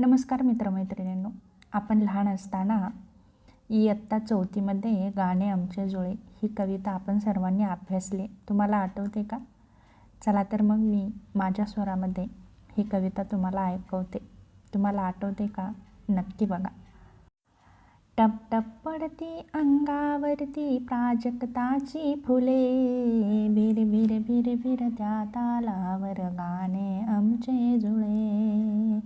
नमस्कार मित्रमैत्रिणींनो आपण लहान असताना इयत्ता चौथीमध्ये गाणे आमचे जुळे ही कविता आपण सर्वांनी अभ्यासली. तुम्हाला आठवते का? चला तर मग मी माझ्या स्वरामध्ये ही कविता तुम्हाला ऐकवते. तुम्हाला आठवते का? नक्की बघा. टप टप पडती अंगावरती प्राजक्ताची फुले भिर भिर भिर भिर त्या तालावर गाणे आमचे जुळे.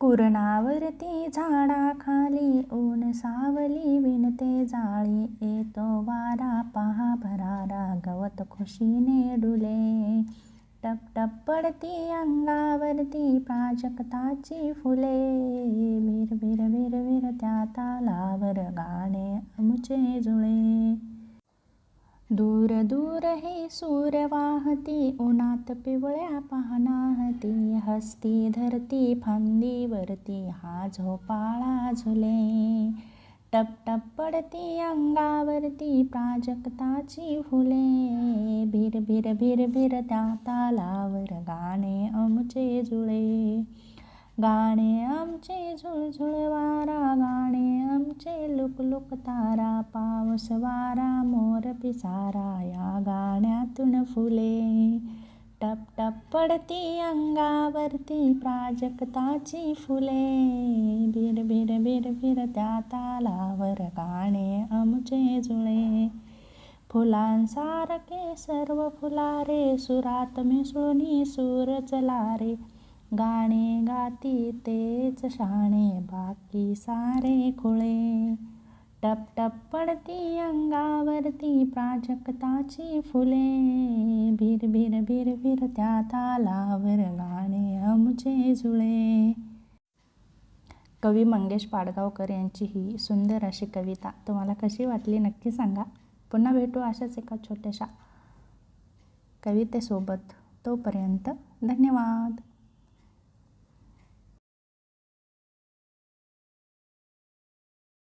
कुरणावरती झाडाखाली ऊन सावली विणते जाळी येतो वारा पहा भरारा गवत खुशीने डुले. टप टप पडती अंगावरती प्राजक्ताची फुले. विर विर विर विर त्या तालावर गाणे आमचे जुळे. दूर दूर हे सूर वाहती उन्हात पिवळ्या पाहनाहती हस्ती धरती फांदीवरती हा झोपाळा झुले. टप टप पडती अंगावरती प्राजक्ताची फुले. भिर भिर भिर भिर त्या तालावर गाणे आमचे जुळे गाणे आमचे झुळझुळ वारा गाणे आमचे तारा पावस वारा मोर पिसारा या गाण्यातून फुले. टप टप पडती अंगावरती प्राजक्ताची फुले. भिर भिर भिर भिर त्या तालावर गाणे आमचे जुळे. फुलांसारखे सर्व फुलारे सुरात मिसळून सूर चलारे. गाणे गाती तेच शाणे बाकी सारे खुळे. टप टप पडती अंगावरती प्राजक्ताची फुले. भिर भिर भिर भिर त्या तालावर गाणे आमचे जुळे. कवी मंगेश पाडगावकर यांची ही सुंदर अशी कविता. तुम्हाला कशी वाटली नक्की सांगा. पुन्हा भेटू अशाच एका छोट्याशा कवितेसोबत. तोपर्यंत धन्यवाद.